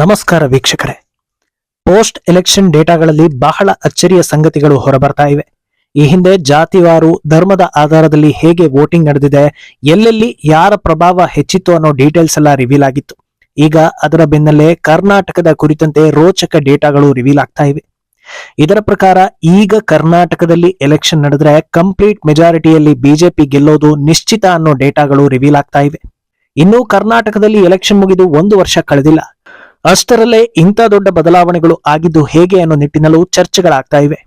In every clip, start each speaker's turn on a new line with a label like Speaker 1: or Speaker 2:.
Speaker 1: ನಮಸ್ಕಾರ ವೀಕ್ಷಕರೇ. Post election ಡೇಟಾಗಳಲ್ಲಿ ಬಹಳ ಅಚ್ಚರಿಯ ಸಂಗತಿಗಳು ಹೊರಬರ್ತಾ ಇವೆ. ಈ ಹಿಂದೆ ಜಾತಿವಾರು ಧರ್ಮದ ಆಧಾರದಲ್ಲಿ ಹೇಗೆ ವೋಟಿಂಗ್ ನಡೆದಿದೆ, ಎಲ್ಲೆಲ್ಲಿ ಯಾರ ಪ್ರಭಾವ ಹೆಚ್ಚಿತ್ತು ಅನ್ನೋ ಡೀಟೇಲ್ಸ್ ಎಲ್ಲ ರಿವೀಲ್ ಆಗಿತ್ತು. ಈಗ ಅದರ ಬೆನ್ನಲ್ಲೇ ಕರ್ನಾಟಕದ ಕುರಿತಂತೆ ರೋಚಕ ಡೇಟಾಗಳು ರಿವೀಲ್ ಆಗ್ತಾ ಇವೆ. ಇದರ ಪ್ರಕಾರ ಈಗ ಕರ್ನಾಟಕದಲ್ಲಿ ಎಲೆಕ್ಷನ್ ನಡೆದ್ರೆ ಕಂಪ್ಲೀಟ್ ಮೆಜಾರಿಟಿಯಲ್ಲಿ ಬಿಜೆಪಿ ಗೆಲ್ಲೋದು ನಿಶ್ಚಿತ ಅನ್ನೋ ಡೇಟಾಗಳು ರಿವೀಲ್ ಆಗ್ತಾ ಇವೆ. ಇನ್ನು ಕರ್ನಾಟಕದಲ್ಲಿ ಎಲೆಕ್ಷನ್ ಮುಗಿದು ಒಂದು ವರ್ಷ ಕಳೆದಿಲ್ಲ. ಅಷ್ಟರಲ್ಲೇ ಇಂಥ ದೊಡ್ಡ ಬದಲಾವಣೆಗಳು ಆಗಿದ್ದು ಹೇಗೆ ಅನ್ನೋ ನಿಟ್ಟಿನಲ್ಲೂ ಚರ್ಚೆಗಳಾಗ್ತಾ ಇವೆ.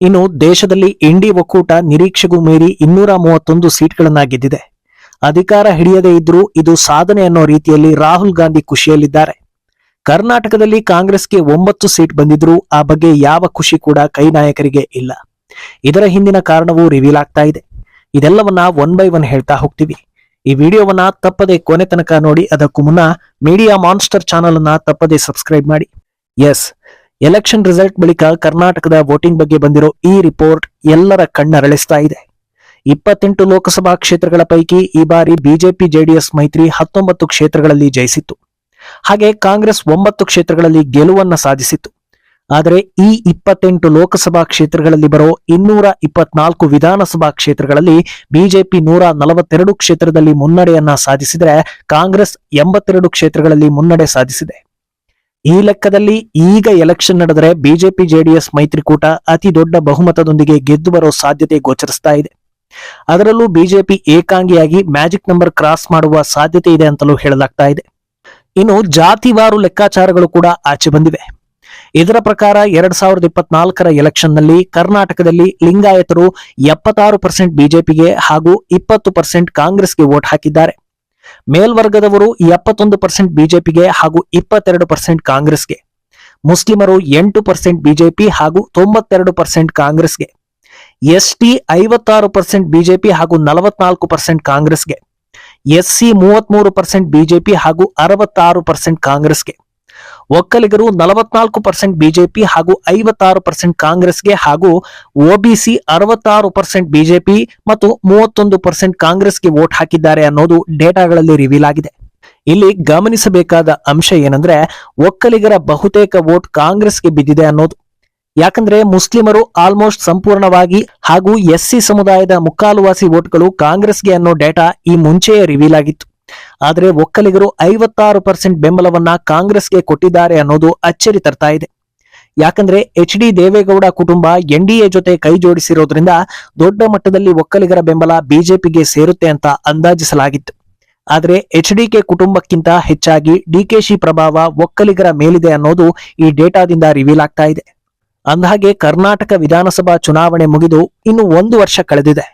Speaker 1: ಇನ್ನು ದೇಶದಲ್ಲಿ ಇಂಡಿ ಒಕ್ಕೂಟ ನಿರೀಕ್ಷೆಗೂ ಮೀರಿ ಇನ್ನೂರ ಮೂವತ್ತೊಂದು ಸೀಟ್ಗಳನ್ನ ಗೆದ್ದಿದೆ. ಅಧಿಕಾರ ಹಿಡಿಯದೇ ಇದ್ರೂ ಇದು ಸಾಧನೆ ಅನ್ನೋ ರೀತಿಯಲ್ಲಿ ರಾಹುಲ್ ಗಾಂಧಿ ಖುಷಿಯಲ್ಲಿದ್ದಾರೆ. ಕರ್ನಾಟಕದಲ್ಲಿ ಕಾಂಗ್ರೆಸ್ಗೆ ಒಂಬತ್ತು ಸೀಟ್ ಬಂದಿದ್ರೂ ಆ ಬಗ್ಗೆ ಯಾವ ಖುಷಿ ಕೂಡ ಕೈ ನಾಯಕರಿಗೆ ಇಲ್ಲ. ಇದರ ಹಿಂದಿನ ಕಾರಣವೂ ರಿವೀಲ್ ಆಗ್ತಾ ಇದೆ. ಇದೆಲ್ಲವನ್ನ ಒನ್ ಬೈ ಒನ್ ಹೇಳ್ತಾ ಹೋಗ್ತೀವಿ. ಈ ವಿಡಿಯೋವನ್ನ ತಪ್ಪದೆ ಕೊನೆ ತನಕ ನೋಡಿ, ಅದಕ್ಕೂ ಮುನ್ನ ಮೀಡಿಯಾ ಮಾನ್ಸ್ಟರ್ ಚಾನಲ್ ಅನ್ನ ತಪ್ಪದೆ ಸಬ್ಸ್ಕ್ರೈಬ್ ಮಾಡಿ. ಎಸ್ ಎಲೆಕ್ಷನ್ ರಿಸಲ್ಟ್ ಬಳಿಕ ಕರ್ನಾಟಕದ ವೋಟಿಂಗ್ ಬಗ್ಗೆ ಬಂದಿರೋ ಈ ರಿಪೋರ್ಟ್ ಎಲ್ಲರ ಕಣ್ಣರಳಿಸ್ತಾ ಇದೆ. ಇಪ್ಪತ್ತೆಂಟು ಲೋಕಸಭಾ ಕ್ಷೇತ್ರಗಳ ಪೈಕಿ ಈ ಬಾರಿ ಬಿಜೆಪಿ, ಜೆಡಿಎಸ್ ಮೈತ್ರಿ ಹತ್ತೊಂಬತ್ತು ಕ್ಷೇತ್ರಗಳಲ್ಲಿ ಜಯಿಸಿತ್ತು. ಹಾಗೆ ಕಾಂಗ್ರೆಸ್ ಒಂಬತ್ತು ಕ್ಷೇತ್ರಗಳಲ್ಲಿ ಗೆಲುವನ್ನ ಸಾಧಿಸಿತ್ತು. ಆದರೆ ಈ ಇಪ್ಪತ್ತೆಂಟು ಲೋಕಸಭಾ ಕ್ಷೇತ್ರಗಳಲ್ಲಿ ಬರೋ ಇನ್ನೂರ ಇಪ್ಪತ್ನಾಲ್ಕು ವಿಧಾನಸಭಾ ಕ್ಷೇತ್ರಗಳಲ್ಲಿ ಬಿಜೆಪಿ ನೂರ ನಲವತ್ತೆರಡು ಕ್ಷೇತ್ರದಲ್ಲಿ ಮುನ್ನಡೆಯನ್ನ ಸಾಧಿಸಿದರೆ ಕಾಂಗ್ರೆಸ್ ಎಂಬತ್ತೆರಡು ಕ್ಷೇತ್ರಗಳಲ್ಲಿ ಮುನ್ನಡೆ ಸಾಧಿಸಿದೆ. ಈ ಲೆಕ್ಕದಲ್ಲಿ ಈಗ ಎಲೆಕ್ಷನ್ ನಡೆದರೆ ಬಿಜೆಪಿ ಜೆಡಿಎಸ್ ಮೈತ್ರಿಕೂಟ ಅತಿ ದೊಡ್ಡ ಬಹುಮತದೊಂದಿಗೆ ಗೆದ್ದು ಬರೋ ಸಾಧ್ಯತೆ ಗೋಚರಿಸ್ತಾ ಇದೆ. ಅದರಲ್ಲೂ ಬಿಜೆಪಿ ಏಕಾಂಗಿಯಾಗಿ ಮ್ಯಾಜಿಕ್ ನಂಬರ್ ಕ್ರಾಸ್ ಮಾಡುವ ಸಾಧ್ಯತೆ ಇದೆ ಅಂತಲೂ ಹೇಳಲಾಗ್ತಾ ಇದೆ. ಇನ್ನು ಜಾತಿವಾರು ಲೆಕ್ಕಾಚಾರಗಳು ಕೂಡ ಆಚೆ ಬಂದಿವೆ. ಇದರ ಪ್ರಕಾರ ಎರಡ್ ಸಾವಿರದ ಇಪ್ಪತ್ನಾಲ್ಕರ ಎಲೆಕ್ಷನ್ನಲ್ಲಿ ಕರ್ನಾಟಕದಲ್ಲಿ ಲಿಂಗಾಯತರು ಎಪ್ಪತ್ತಾರು ಪರ್ಸೆಂಟ್ ಬಿಜೆಪಿಗೆ ಹಾಗೂ ಇಪ್ಪತ್ತು ಪರ್ಸೆಂಟ್ ಕಾಂಗ್ರೆಸ್ಗೆ ವೋಟ್ ಹಾಕಿದ್ದಾರೆ. ಮೇಲ್ವರ್ಗದವರು ಎಪ್ಪತ್ತೊಂದು ಪರ್ಸೆಂಟ್ ಬಿಜೆಪಿಗೆ ಹಾಗೂ ಇಪ್ಪತ್ತೆರಡು ಪರ್ಸೆಂಟ್ ಕಾಂಗ್ರೆಸ್ಗೆ. ಮುಸ್ಲಿಮರು ಎಂಟು ಪರ್ಸೆಂಟ್ ಬಿಜೆಪಿ ಹಾಗೂ ತೊಂಬತ್ತೆರಡು ಪರ್ಸೆಂಟ್ ಕಾಂಗ್ರೆಸ್ಗೆ. ಎಸ್ಟಿ ಐವತ್ತಾರು ಪರ್ಸೆಂಟ್ ಬಿಜೆಪಿ ಹಾಗೂ ನಲವತ್ನಾಲ್ಕು ಪರ್ಸೆಂಟ್ ಕಾಂಗ್ರೆಸ್ಗೆ. ಎಸ್ಸಿ ಮೂವತ್ಮೂರು ಪರ್ಸೆಂಟ್ ಬಿಜೆಪಿ ಹಾಗೂ ಅರವತ್ತಾರು ಪರ್ಸೆಂಟ್ ಕಾಂಗ್ರೆಸ್ಗೆ. ಒಕ್ಕಲಿಗರು ನಲವತ್ನಾಲ್ಕು ಪರ್ಸೆಂಟ್ ಬಿಜೆಪಿ ಹಾಗೂ ಐವತ್ತಾರು ಪರ್ಸೆಂಟ್ ಕಾಂಗ್ರೆಸ್ಗೆ ಹಾಗೂ ಒಬಿಸಿ ಅರವತ್ತಾರು ಪರ್ಸೆಂಟ್ ಬಿಜೆಪಿ ಮತ್ತು ಮೂವತ್ತೊಂದು ಪರ್ಸೆಂಟ್ ಕಾಂಗ್ರೆಸ್ಗೆ ವೋಟ್ ಹಾಕಿದ್ದಾರೆ ಅನ್ನೋದು ಡೇಟಾಗಳಲ್ಲಿ ರಿವೀಲ್ ಆಗಿದೆ. ಇಲ್ಲಿ ಗಮನಿಸಬೇಕಾದ ಅಂಶ ಏನಂದ್ರೆ ಒಕ್ಕಲಿಗರ ಬಹುತೇಕ ವೋಟ್ ಕಾಂಗ್ರೆಸ್ಗೆ ಬಿದ್ದಿದೆ ಅನ್ನೋದು. ಯಾಕಂದ್ರೆ ಮುಸ್ಲಿಮರು ಆಲ್ಮೋಸ್ಟ್ ಸಂಪೂರ್ಣವಾಗಿ ಹಾಗೂ ಎಸ್ಸಿ ಸಮುದಾಯದ ಮುಕ್ಕಾಲುವಾಸಿ ವೋಟ್ಗಳು ಕಾಂಗ್ರೆಸ್ಗೆ ಅನ್ನೋ ಡೇಟಾ ಈ ಮುಂಚೆಯೇ ರಿವೀಲ್ ಆಗಿತ್ತು. ಆದರೆ ಒಕ್ಕಲಿಗರು ಐವತ್ತಾರು ಪರ್ಸೆಂಟ್ ಬೆಂಬಲವನ್ನ ಕಾಂಗ್ರೆಸ್ಗೆ ಕೊಟ್ಟಿದ್ದಾರೆ ಅನ್ನೋದು ಅಚ್ಚರಿ ತರ್ತಾ ಇದೆ. ಯಾಕಂದ್ರೆ ಎಚ್ ಡಿ ದೇವೇಗೌಡ ಕುಟುಂಬ ಎನ್ಡಿಎ ಜೊತೆ ಕೈ ಜೋಡಿಸಿರೋದ್ರಿಂದ ದೊಡ್ಡ ಮಟ್ಟದಲ್ಲಿ ಒಕ್ಕಲಿಗರ ಬೆಂಬಲ ಬಿಜೆಪಿಗೆ ಸೇರುತ್ತೆ ಅಂತ ಅಂದಾಜಿಸಲಾಗಿತ್ತು. ಆದರೆ ಎಚ್ ಡಿಕೆ ಕುಟುಂಬಕ್ಕಿಂತ ಹೆಚ್ಚಾಗಿ ಡಿಕೆಶಿ ಪ್ರಭಾವ ಒಕ್ಕಲಿಗರ ಮೇಲಿದೆ ಅನ್ನೋದು ಈ ಡೇಟಾದಿಂದ ರಿವೀಲ್ ಆಗ್ತಾ ಇದೆ. ಅಂದಹಾಗೆ ಕರ್ನಾಟಕ ವಿಧಾನಸಭಾ ಚುನಾವಣೆ ಮುಗಿದು ಇನ್ನು ಒಂದು ವರ್ಷ ಕಳೆದಿದೆ.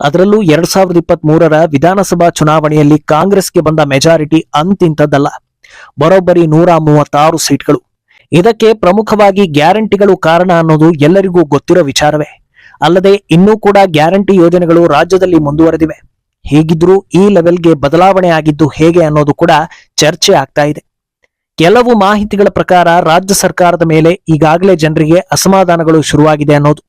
Speaker 1: ಅದರಲ್ಲೂ ಎರಡ್ ಸಾವಿರದ ಇಪ್ಪತ್ತ್ ಮೂರರ ವಿಧಾನಸಭಾ ಚುನಾವಣೆಯಲ್ಲಿ ಕಾಂಗ್ರೆಸ್ಗೆ ಬಂದ ಮೆಜಾರಿಟಿ ಅಂತಿಂತದ್ದಲ್ಲ ಬರೋಬ್ಬರಿ ನೂರ ಮೂವತ್ತಾರು ಸೀಟ್ಗಳು. ಇದಕ್ಕೆ ಪ್ರಮುಖವಾಗಿ ಗ್ಯಾರಂಟಿಗಳು ಕಾರಣ ಅನ್ನೋದು ಎಲ್ಲರಿಗೂ ಗೊತ್ತಿರೋ ವಿಚಾರವೇ. ಅಲ್ಲದೆ ಇನ್ನೂ ಕೂಡ ಗ್ಯಾರಂಟಿ ಯೋಜನೆಗಳು ರಾಜ್ಯದಲ್ಲಿ ಮುಂದುವರೆದಿವೆ. ಹೀಗಿದ್ರೂ ಈ ಲೆವೆಲ್ಗೆ ಬದಲಾವಣೆ ಆಗಿದ್ದು ಹೇಗೆ ಅನ್ನೋದು ಕೂಡ ಚರ್ಚೆ ಆಗ್ತಾ ಇದೆ. ಕೆಲವು ಮಾಹಿತಿಗಳ ಪ್ರಕಾರ ರಾಜ್ಯ ಸರ್ಕಾರದ ಮೇಲೆ ಈಗಾಗಲೇ ಜನರಿಗೆ ಅಸಮಾಧಾನಗಳು ಶುರುವಾಗಿದೆ ಅನ್ನೋದು.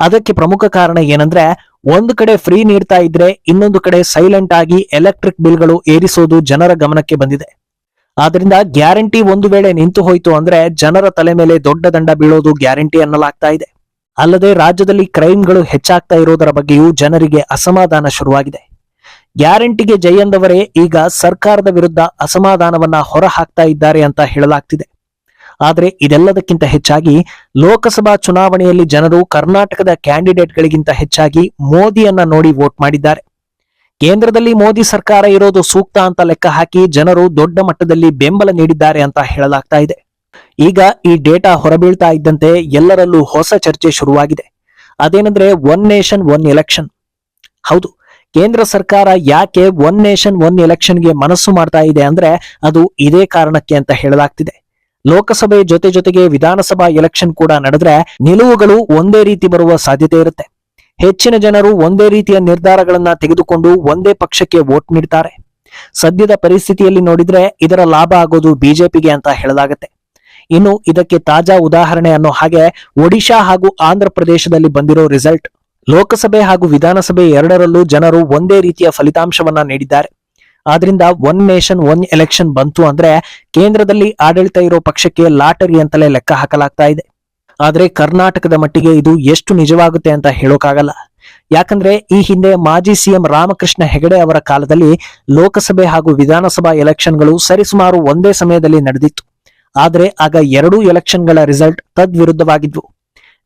Speaker 1: ಅದಕ್ಕೆ ಪ್ರಮುಖ ಕಾರಣ ಏನಂದ್ರೆ ಒಂದು ಕಡೆ ಫ್ರೀ ನೀಡ್ತಾ ಇದ್ರೆ ಇನ್ನೊಂದು ಕಡೆ ಸೈಲೆಂಟ್ ಆಗಿ ಎಲೆಕ್ಟ್ರಿಕ್ ಬಿಲ್ಗಳು ಏರಿಸೋದು ಜನರ ಗಮನಕ್ಕೆ ಬಂದಿದೆ. ಆದ್ರಿಂದ ಗ್ಯಾರಂಟಿ ಒಂದು ವೇಳೆ ನಿಂತು ಹೋಯಿತು ಅಂದ್ರೆ ಜನರ ತಲೆ ಮೇಲೆ ದೊಡ್ಡ ದಂಡ ಬೀಳೋದು ಗ್ಯಾರಂಟಿ ಅನ್ನಲಾಗ್ತಾ ಇದೆ. ಅಲ್ಲದೆ ರಾಜ್ಯದಲ್ಲಿ ಕ್ರೈಮ್ಗಳು ಹೆಚ್ಚಾಗ್ತಾ ಇರೋದರ ಬಗ್ಗೆಯೂ ಜನರಿಗೆ ಅಸಮಾಧಾನ ಶುರುವಾಗಿದೆ. ಗ್ಯಾರಂಟಿಗೆ ಜೈ ಎಂದವರೇ ಈಗ ಸರ್ಕಾರದ ವಿರುದ್ಧ ಅಸಮಾಧಾನವನ್ನ ಹೊರಹಾಕ್ತಾ ಇದ್ದಾರೆ ಅಂತ ಹೇಳಲಾಗ್ತಿದೆ. ಆದರೆ ಇದೆಲ್ಲದಕ್ಕಿಂತ ಹೆಚ್ಚಾಗಿ ಲೋಕಸಭಾ ಚುನಾವಣೆಯಲ್ಲಿ ಜನರು ಕರ್ನಾಟಕದ ಕ್ಯಾಂಡಿಡೇಟ್ಗಳಿಗಿಂತ ಹೆಚ್ಚಾಗಿ ಮೋದಿಯನ್ನ ನೋಡಿ ವೋಟ್ ಮಾಡಿದ್ದಾರೆ. ಕೇಂದ್ರದಲ್ಲಿ ಮೋದಿ ಸರ್ಕಾರ ಇರೋದು ಸೂಕ್ತ ಅಂತ ಲೆಕ್ಕ ಹಾಕಿ ಜನರು ದೊಡ್ಡ ಮಟ್ಟದಲ್ಲಿ ಬೆಂಬಲ ನೀಡಿದ್ದಾರೆ ಅಂತ ಹೇಳಲಾಗ್ತಾ ಇದೆ. ಈಗ ಈ ಡೇಟಾ ಹೊರಬೀಳ್ತಾ ಇದ್ದಂತೆ ಎಲ್ಲರಲ್ಲೂ ಹೊಸ ಚರ್ಚೆ ಶುರುವಾಗಿದೆ. ಅದೇನಂದ್ರೆ ಒನ್ ನೇಷನ್, ಒನ್ ಎಲೆಕ್ಷನ್. ಹೌದು, ಕೇಂದ್ರ ಸರ್ಕಾರ ಯಾಕೆ ಒನ್ ನೇಷನ್, ಒನ್ ಎಲೆಕ್ಷನ್ಗೆ ಮನಸ್ಸು ಮಾಡ್ತಾ ಇದೆ ಅಂದ್ರೆ ಅದು ಇದೇ ಕಾರಣಕ್ಕೆ ಅಂತ ಹೇಳಲಾಗ್ತಿದೆ. ಲೋಕಸಭೆ ಜೊತೆ ಜೊತೆಗೆ ವಿಧಾನಸಭಾ ಎಲೆಕ್ಷನ್ ಕೂಡ ನಡೆದ್ರೆ ನಿಲುವುಗಳು ಒಂದೇ ರೀತಿ ಬರುವ ಸಾಧ್ಯತೆ ಇರುತ್ತೆ. ಹೆಚ್ಚಿನ ಜನರು ಒಂದೇ ರೀತಿಯ ನಿರ್ಧಾರಗಳನ್ನ ತೆಗೆದುಕೊಂಡು ಒಂದೇ ಪಕ್ಷಕ್ಕೆ ವೋಟ್ ನೀಡ್ತಾರೆ. ಸದ್ಯದ ಪರಿಸ್ಥಿತಿಯಲ್ಲಿ ನೋಡಿದ್ರೆ ಇದರ ಲಾಭ ಆಗೋದು ಬಿಜೆಪಿಗೆ ಅಂತ ಹೇಳಲಾಗತ್ತೆ. ಇನ್ನು ಇದಕ್ಕೆ ತಾಜಾ ಉದಾಹರಣೆ ಅನ್ನೋ ಹಾಗೆ ಒಡಿಶಾ ಹಾಗೂ ಆಂಧ್ರ ಪ್ರದೇಶದಲ್ಲಿ ಬಂದಿರೋ ರಿಸಲ್ಟ್ ಲೋಕಸಭೆ ಹಾಗೂ ವಿಧಾನಸಭೆ ಎರಡರಲ್ಲೂ ಜನರು ಒಂದೇ ರೀತಿಯ ಫಲಿತಾಂಶವನ್ನ ನೀಡಿದ್ದಾರೆ. ಆದ್ರಿಂದ ಒನ್ ನೇಷನ್ ಒನ್ ಎಲೆಕ್ಷನ್ ಬಂತು ಅಂದ್ರೆ ಕೇಂದ್ರದಲ್ಲಿ ಆಡಳಿತ ಇರೋ ಪಕ್ಷಕ್ಕೆ ಲಾಟರಿ ಅಂತಲೇ ಲೆಕ್ಕ ಹಾಕಲಾಗ್ತಾ ಇದೆ. ಆದ್ರೆ ಕರ್ನಾಟಕದ ಮಟ್ಟಿಗೆ ಇದು ಎಷ್ಟು ನಿಜವಾಗುತ್ತೆ ಅಂತ ಹೇಳೋಕ್ಕಾಗಲ್ಲ ಯಾಕಂದ್ರೆ ಈ ಹಿಂದೆ ಮಾಜಿ ಸಿಎಂ ರಾಮಕೃಷ್ಣ ಹೆಗಡೆ ಅವರ ಕಾಲದಲ್ಲಿ ಲೋಕಸಭೆ ಹಾಗೂ ವಿಧಾನಸಭಾ ಎಲೆಕ್ಷನ್ಗಳು ಸರಿಸುಮಾರು ಒಂದೇ ಸಮಯದಲ್ಲಿ ನಡೆದಿತ್ತು. ಆದ್ರೆ ಆಗ ಎರಡೂ ಎಲೆಕ್ಷನ್ಗಳ ರಿಸಲ್ಟ್ ತದ್ವಿರುದ್ಧವಾಗಿದ್ವು.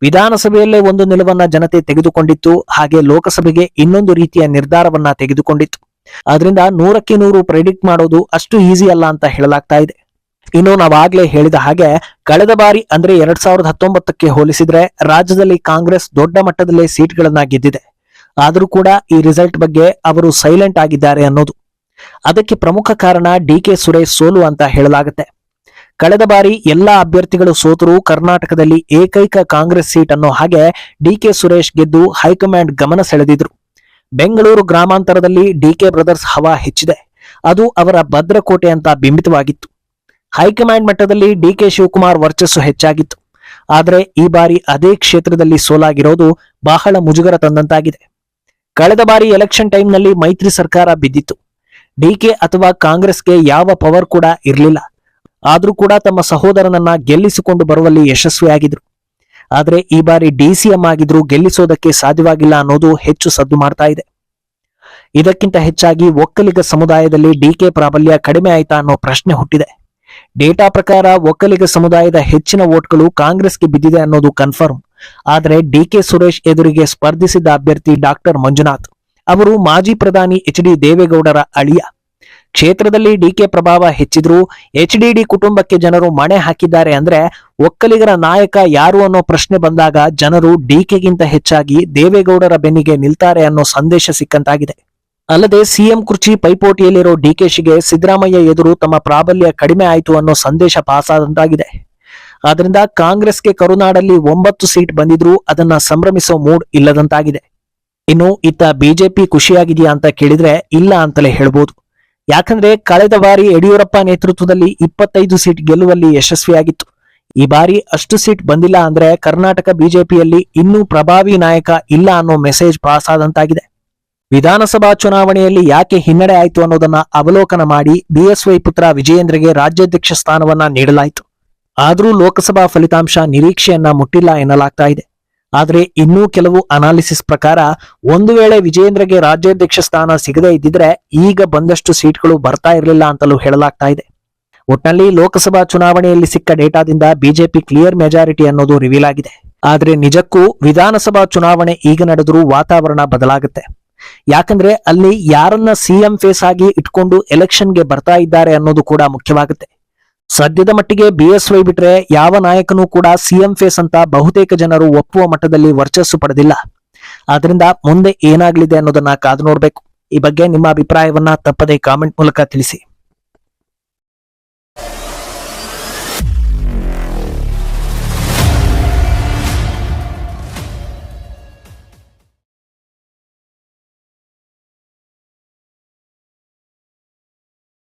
Speaker 1: ವಿಧಾನಸಭೆಯಲ್ಲೇ ಒಂದು ನಿಲುವನ್ನ ಜನತೆ ತೆಗೆದುಕೊಂಡಿತ್ತು, ಹಾಗೆ ಲೋಕಸಭೆಗೆ ಇನ್ನೊಂದು ರೀತಿಯ ನಿರ್ಧಾರವನ್ನ ತೆಗೆದುಕೊಂಡಿತ್ತು. ಆದ್ರಿಂದ ನೂರಕ್ಕೆ ನೂರು ಪ್ರೆಡಿಕ್ಟ್ ಮಾಡೋದು ಅಷ್ಟು ಈಸಿ ಅಲ್ಲ ಅಂತ ಹೇಳಲಾಗ್ತಾ ಇದೆ. ಇನ್ನು ನಾವಾಗ್ಲೇ ಹೇಳಿದ ಹಾಗೆ, ಕಳೆದ ಬಾರಿ ಅಂದ್ರೆ ಎರಡ್ ಸಾವಿರದ ಹತ್ತೊಂಬತ್ತಕ್ಕೆ ಹೋಲಿಸಿದ್ರೆ ರಾಜ್ಯದಲ್ಲಿ ಕಾಂಗ್ರೆಸ್ ದೊಡ್ಡ ಮಟ್ಟದಲ್ಲೇ ಸೀಟ್ಗಳನ್ನ ಗೆದ್ದಿದೆ. ಆದರೂ ಕೂಡ ಈ ರಿಸಲ್ಟ್ ಬಗ್ಗೆ ಅವರು ಸೈಲೆಂಟ್ ಆಗಿದ್ದಾರೆ ಅನ್ನೋದು. ಅದಕ್ಕೆ ಪ್ರಮುಖ ಕಾರಣ ಡಿ ಕೆ ಸುರೇಶ್ ಸೋಲು ಅಂತ ಹೇಳಲಾಗುತ್ತೆ. ಕಳೆದ ಬಾರಿ ಎಲ್ಲಾ ಅಭ್ಯರ್ಥಿಗಳು ಸೋತರೂ ಕರ್ನಾಟಕದಲ್ಲಿ ಏಕೈಕ ಕಾಂಗ್ರೆಸ್ ಸೀಟ್ ಅನ್ನೋ ಹಾಗೆ ಡಿ ಕೆ ಸುರೇಶ್ ಗೆದ್ದು ಹೈಕಮಾಂಡ್ ಗಮನ ಸೆಳೆದಿದ್ರು. ಬೆಂಗಳೂರು ಗ್ರಾಮಾಂತರದಲ್ಲಿ ಡಿಕೆ ಬ್ರದರ್ಸ್ ಹವಾ ಹೆಚ್ಚಿದೆ. ಅದು ಅವರ ಭದ್ರಕೋಟೆ ಅಂತ ಬಿಂಬಿತವಾಗಿತ್ತು. ಹೈಕಮಾಂಡ್ ಮಟ್ಟದಲ್ಲಿ ಡಿಕೆ ಶಿವಕುಮಾರ್ ವರ್ಚಸ್ಸು ಹೆಚ್ಚಾಗಿತ್ತು. ಆದರೆ ಈ ಬಾರಿ ಅದೇ ಕ್ಷೇತ್ರದಲ್ಲಿ ಸೋಲಾಗಿರೋದು ಬಹಳ ಮುಜುಗರ ತಂದಂತಾಗಿದೆ. ಕಳೆದ ಬಾರಿ ಎಲೆಕ್ಷನ್ ಟೈಮ್ನಲ್ಲಿ ಮೈತ್ರಿ ಸರ್ಕಾರ ಬಿದ್ದಿತ್ತು. ಡಿಕೆ ಅಥವಾ ಕಾಂಗ್ರೆಸ್ಗೆ ಯಾವ ಪವರ್ ಕೂಡ ಇರಲಿಲ್ಲ. ಆದರೂ ಕೂಡ ತಮ್ಮ ಸಹೋದರನನ್ನ ಗೆಲ್ಲಿಸಿಕೊಂಡು ಬರುವಲ್ಲಿ ಯಶಸ್ವಿಯಾಗಿದ್ರು. ಆದ್ರೆ ಈ ಬಾರಿ ಡಿಸಿಎಂ ಆಗಿದ್ರೂ ಗೆಲ್ಲಿಸೋದಕ್ಕೆ ಸಾಧ್ಯವಾಗಿಲ್ಲ ಅನ್ನೋದು ಹೆಚ್ಚು ಸದ್ದು ಮಾಡ್ತಾ ಇದೆ. ಇದಕ್ಕಿಂತ ಹೆಚ್ಚಾಗಿ ಒಕ್ಕಲಿಗ ಸಮುದಾಯದಲ್ಲಿ ಡಿಕೆ ಪ್ರಾಬಲ್ಯ ಕಡಿಮೆ ಆಯ್ತಾ ಅನ್ನೋ ಪ್ರಶ್ನೆ ಹುಟ್ಟಿದೆ. ಡೇಟಾ ಪ್ರಕಾರ ಒಕ್ಕಲಿಗ ಸಮುದಾಯದ ಹೆಚ್ಚಿನ ಓಟ್ಗಳು ಕಾಂಗ್ರೆಸ್ಗೆ ಬಿದ್ದಿದೆ ಅನ್ನೋದು ಕನ್ಫರ್ಮ್. ಆದರೆ ಡಿಕೆ ಸುರೇಶ್ ಎದುರಿಗೆ ಸ್ಪರ್ಧಿಸಿದ್ದ ಅಭ್ಯರ್ಥಿ ಡಾಕ್ಟರ್ ಮಂಜುನಾಥ್. ಅವರು ಮಾಜಿ ಪ್ರಧಾನಿ ಎಚ್ ಡಿ ದೇವೇಗೌಡರ ಅಳಿಯ. ಕ್ಷೇತ್ರದಲ್ಲಿ ಡಿಕೆ ಪ್ರಭಾವ ಹೆಚ್ಚಿದ್ರು ಎಚ್ ಕುಟುಂಬಕ್ಕೆ ಜನರು ಮಣೆ ಹಾಕಿದ್ದಾರೆ ಅಂದ್ರೆ ಒಕ್ಕಲಿಗರ ನಾಯಕ ಯಾರು ಅನ್ನೋ ಪ್ರಶ್ನೆ ಬಂದಾಗ ಜನರು ಡಿಕೆಗಿಂತ ಹೆಚ್ಚಾಗಿ ದೇವೇಗೌಡರ ಬೆನ್ನಿಗೆ ನಿಲ್ತಾರೆ ಅನ್ನೋ ಸಂದೇಶ ಸಿಕ್ಕಂತಾಗಿದೆ. ಅಲ್ಲದೆ ಸಿಎಂ ಕುರ್ಚಿ ಪೈಪೋಟಿಯಲ್ಲಿರೋ ಡಿಕೆಶಿಗೆ ಸಿದ್ದರಾಮಯ್ಯ ಎದುರು ತಮ್ಮ ಪ್ರಾಬಲ್ಯ ಕಡಿಮೆ ಆಯಿತು ಅನ್ನೋ ಸಂದೇಶ ಪಾಸಾದಂತಾಗಿದೆ. ಆದ್ರಿಂದ ಕಾಂಗ್ರೆಸ್ಗೆ ಕರುನಾಡಲ್ಲಿ ಒಂಬತ್ತು ಸೀಟ್ ಬಂದಿದ್ರೂ ಅದನ್ನ ಸಂಭ್ರಮಿಸೋ ಮೂಡ್ ಇಲ್ಲದಂತಾಗಿದೆ. ಇನ್ನು ಇತ್ತ ಬಿಜೆಪಿ ಖುಷಿಯಾಗಿದೆಯಾ ಅಂತ ಕೇಳಿದ್ರೆ ಇಲ್ಲ ಅಂತಲೇ ಹೇಳ್ಬೋದು. ಯಾಕಂದ್ರೆ ಕಳೆದ ಬಾರಿ ಯಡಿಯೂರಪ್ಪ ನೇತೃತ್ವದಲ್ಲಿ ಇಪ್ಪತ್ತೈದು ಸೀಟ್ ಗೆಲ್ಲುವಲ್ಲಿ ಯಶಸ್ವಿಯಾಗಿತ್ತು. ಈ ಬಾರಿ ಅಷ್ಟು ಸೀಟ್ ಬಂದಿಲ್ಲ ಅಂದ್ರೆ ಕರ್ನಾಟಕ ಬಿಜೆಪಿಯಲ್ಲಿ ಇನ್ನೂ ಪ್ರಭಾವಿ ನಾಯಕ ಇಲ್ಲ ಅನ್ನೋ ಮೆಸೇಜ್ ಪಾಸ್ ಆದಂತಾಗಿದೆ. ವಿಧಾನಸಭಾ ಚುನಾವಣೆಯಲ್ಲಿ ಯಾಕೆ ಹಿನ್ನಡೆ ಆಯಿತು ಅನ್ನೋದನ್ನ ಅವಲೋಕನ ಮಾಡಿ ಬಿಎಸ್ವೈ ಪುತ್ರ ವಿಜಯೇಂದ್ರಗೆ ರಾಜ್ಯಾಧ್ಯಕ್ಷ ಸ್ಥಾನವನ್ನ ನೀಡಲಾಯಿತು. ಆದರೂ ಲೋಕಸಭಾ ಫಲಿತಾಂಶ ನಿರೀಕ್ಷೆಯನ್ನ ಮುಟ್ಟಿಲ್ಲ ಎನ್ನಲಾಗ್ತಾ ಇದೆ. ಆದ್ರೆ ಇನ್ನೂ ಕೆಲವು ಅನಾಲಿಸಿಸ್ ಪ್ರಕಾರ ಒಂದು ವೇಳೆ ವಿಜಯೇಂದ್ರಗೆ ರಾಜ್ಯಾಧ್ಯಕ್ಷ ಸ್ಥಾನ ಸಿಗದೇ ಇದ್ದಿದ್ರೆ ಈಗ ಬಂದಷ್ಟು ಸೀಟ್ಗಳು ಬರ್ತಾ ಇರಲಿಲ್ಲ ಅಂತಲೂ ಹೇಳಲಾಗ್ತಾ ಇದೆ. ಒಟ್ನಲ್ಲಿ ಲೋಕಸಭಾ ಚುನಾವಣೆಯಲ್ಲಿ ಸಿಕ್ಕ ಡೇಟಾದಿಂದ ಬಿಜೆಪಿ ಕ್ಲಿಯರ್ ಮೆಜಾರಿಟಿ ಅನ್ನೋದು ರಿವೀಲ್ ಆಗಿದೆ. ಆದ್ರೆ ನಿಜಕ್ಕೂ ವಿಧಾನಸಭಾ ಚುನಾವಣೆ ಈಗ ನಡೆದರೂ ವಾತಾವರಣ ಬದಲಾಗುತ್ತೆ. ಯಾಕಂದ್ರೆ ಅಲ್ಲಿ ಯಾರನ್ನ ಸಿಎಂ ಫೇಸ್ ಆಗಿ ಇಟ್ಕೊಂಡು ಎಲೆಕ್ಷನ್ಗೆ ಬರ್ತಾ ಇದ್ದಾರೆ ಅನ್ನೋದು ಕೂಡ ಮುಖ್ಯವಾಗುತ್ತೆ. ಸದ್ಯದ ಮಟ್ಟಿಗೆ ಬಿಎಸ್ವೈ ಬಿಟ್ರೆ ಯಾವ ನಾಯಕನೂ ಕೂಡ ಸಿಎಂ ಫೇಸ್ ಅಂತ ಬಹುತೇಕ ಜನರು ಒಪ್ಪುವ ಮಟ್ಟದಲ್ಲಿ ವರ್ಚಸ್ಸು ಪಡೆದಿಲ್ಲ. ಆದ್ರಿಂದ ಮುಂದೆ ಏನಾಗಲಿದೆ ಅನ್ನೋದನ್ನ ಕಾದು ನೋಡಬೇಕು. ಈ ಬಗ್ಗೆ ನಿಮ್ಮ ಅಭಿಪ್ರಾಯವನ್ನ ತಪ್ಪದೆ ಕಾಮೆಂಟ್ ಮೂಲಕ ತಿಳಿಸಿ.